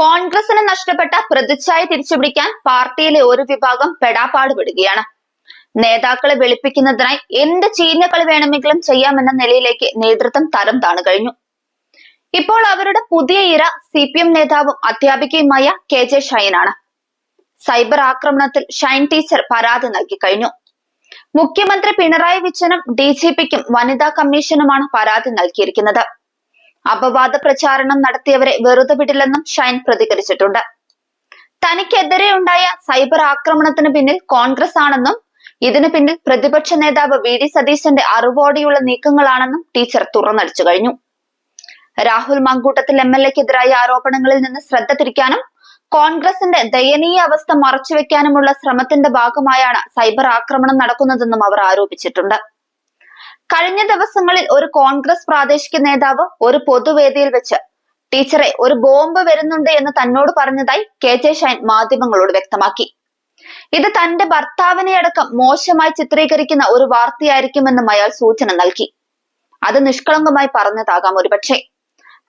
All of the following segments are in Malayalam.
കോൺഗ്രസിന് നഷ്ടപ്പെട്ട പ്രതിച്ഛായ തിരിച്ചുപിടിക്കാൻ പാർട്ടിയിലെ ഒരു വിഭാഗം പെടാപ്പാടുപെടുകയാണ്. നേതാക്കളെ വെളുപ്പിക്കുന്നതിനായി എന്ത് ചീഞ്ഞക്കളി വേണമെങ്കിലും ചെയ്യാമെന്ന നിലയിലേക്ക് നേതൃത്വം തരം താണു കഴിഞ്ഞു. ഇപ്പോൾ അവരുടെ പുതിയ ഇര സി പി എം നേതാവും അധ്യാപികയുമായ കെ ജെ ഷൈനാണ്. സൈബർ ആക്രമണത്തിൽ ഷൈൻ ടീച്ചർ പരാതി നൽകി കഴിഞ്ഞു. മുഖ്യമന്ത്രി പിണറായി വിജയനും ഡി ജി പിക്കും വനിതാ കമ്മീഷനുമാണ് പരാതി നൽകിയിരിക്കുന്നത്. അപവാദ പ്രചാരണം നടത്തിയവരെ വെറുതെ വിടില്ലെന്നും ഷൈൻ പ്രതികരിച്ചിട്ടുണ്ട്. തനിക്കെതിരെ ഉണ്ടായ സൈബർ ആക്രമണത്തിന് പിന്നിൽ കോൺഗ്രസ് ആണെന്നും ഇതിനു പിന്നിൽ പ്രതിപക്ഷ നേതാവ് വി ഡി സതീശന്റെ അറിവോടെയുള്ള നീക്കങ്ങളാണെന്നും ടീച്ചർ തുറന്നടിച്ചു കഴിഞ്ഞു. രാഹുൽ മങ്കൂട്ടത്തിൽ എം എൽ എക്കെതിരായ ആരോപണങ്ങളിൽ നിന്ന് ശ്രദ്ധ തിരിക്കാനും കോൺഗ്രസിന്റെ ദയനീയ അവസ്ഥ മറച്ചുവെക്കാനുമുള്ള ശ്രമത്തിന്റെ ഭാഗമായാണ് സൈബർ ആക്രമണം നടക്കുന്നതെന്നും അവർ ആരോപിച്ചിട്ടുണ്ട്. കഴിഞ്ഞ ദിവസങ്ങളിൽ ഒരു കോൺഗ്രസ് പ്രാദേശിക നേതാവ് ഒരു പൊതുവേദിയിൽ വെച്ച് ടീച്ചറെ ഒരു ബോംബ് വരുന്നുണ്ട് എന്ന് തന്നോട് പറഞ്ഞതായി കെ ജെ ഷൈൻ മാധ്യമങ്ങളോട് വ്യക്തമാക്കി. ഇത് തന്റെ ഭർത്താവിനെ അടക്കം മോശമായി ചിത്രീകരിക്കുന്ന ഒരു വാർത്തയായിരിക്കുമെന്നും അയാൾ സൂചന നൽകി. അത് നിഷ്കളങ്കമായി പറഞ്ഞതാകാം ഒരുപക്ഷെ.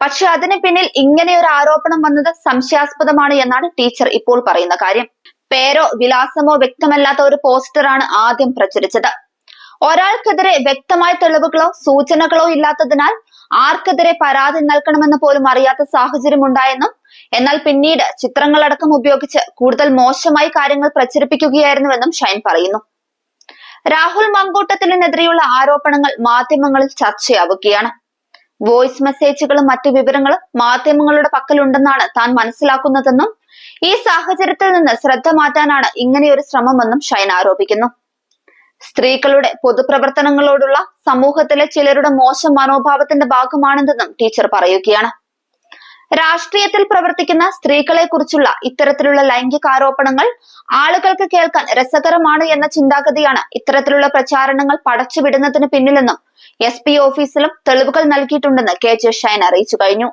പക്ഷെ അതിന് പിന്നിൽ ഇങ്ങനെ ഒരു ആരോപണം വന്നത് സംശയാസ്പദമാണ് എന്നാണ് ടീച്ചർ ഇപ്പോൾ പറയുന്ന കാര്യം. പേരോ വിലാസമോ വ്യക്തമല്ലാത്ത ഒരു പോസ്റ്ററാണ് ആദ്യം പ്രചരിച്ചത്. ഒരാൾക്കെതിരെ വ്യക്തമായ തെളിവുകളോ സൂചനകളോ ഇല്ലാത്തതിനാൽ ആർക്കെതിരെ പരാതി നൽകണമെന്ന് പോലും അറിയാത്ത സാഹചര്യം ഉണ്ടായെന്നും എന്നാൽ പിന്നീട് ചിത്രങ്ങളടക്കം ഉപയോഗിച്ച് കൂടുതൽ മോശമായി കാര്യങ്ങൾ പ്രചരിപ്പിക്കുകയായിരുന്നുവെന്നും ഷൈൻ പറയുന്നു. രാഹുൽ മങ്കൂട്ടത്തിനെതിരെയുള്ള ആരോപണങ്ങൾ മാധ്യമങ്ങളിൽ ചർച്ചയാവുകയാണ്. വോയിസ് മെസ്സേജുകളും മറ്റു വിവരങ്ങളും മാധ്യമങ്ങളുടെ പക്കലുണ്ടെന്നാണ് താൻ മനസ്സിലാക്കുന്നതെന്നും ഈ സാഹചര്യത്തിൽ നിന്ന് ശ്രദ്ധ മാറ്റാനാണ് ഇങ്ങനെയൊരു ശ്രമമെന്നും ഷൈൻ ആരോപിക്കുന്നു. സ്ത്രീകളുടെ പൊതുപ്രവർത്തനങ്ങളോടുള്ള സമൂഹത്തിലെ ചിലരുടെ മോശം മനോഭാവത്തിന്റെ ഭാഗമാണെന്നും ടീച്ചർ പറയുകയാണ്. രാഷ്ട്രീയത്തിൽ പ്രവർത്തിക്കുന്ന സ്ത്രീകളെ കുറിച്ചുള്ള ഇത്തരത്തിലുള്ള ലൈംഗികാരോപണങ്ങൾ ആളുകൾക്ക് കേൾക്കാൻ രസകരമാണ് എന്ന ചിന്താഗതിയാണ് ഇത്തരത്തിലുള്ള പ്രചാരണങ്ങൾ പടച്ചുവിടുന്നതിന് പിന്നിലെന്നും എസ് പി ഓഫീസിലും തെളിവുകൾ നൽകിയിട്ടുണ്ടെന്ന് കെ ജെ ഷൈൻ അറിയിച്ചു കഴിഞ്ഞു.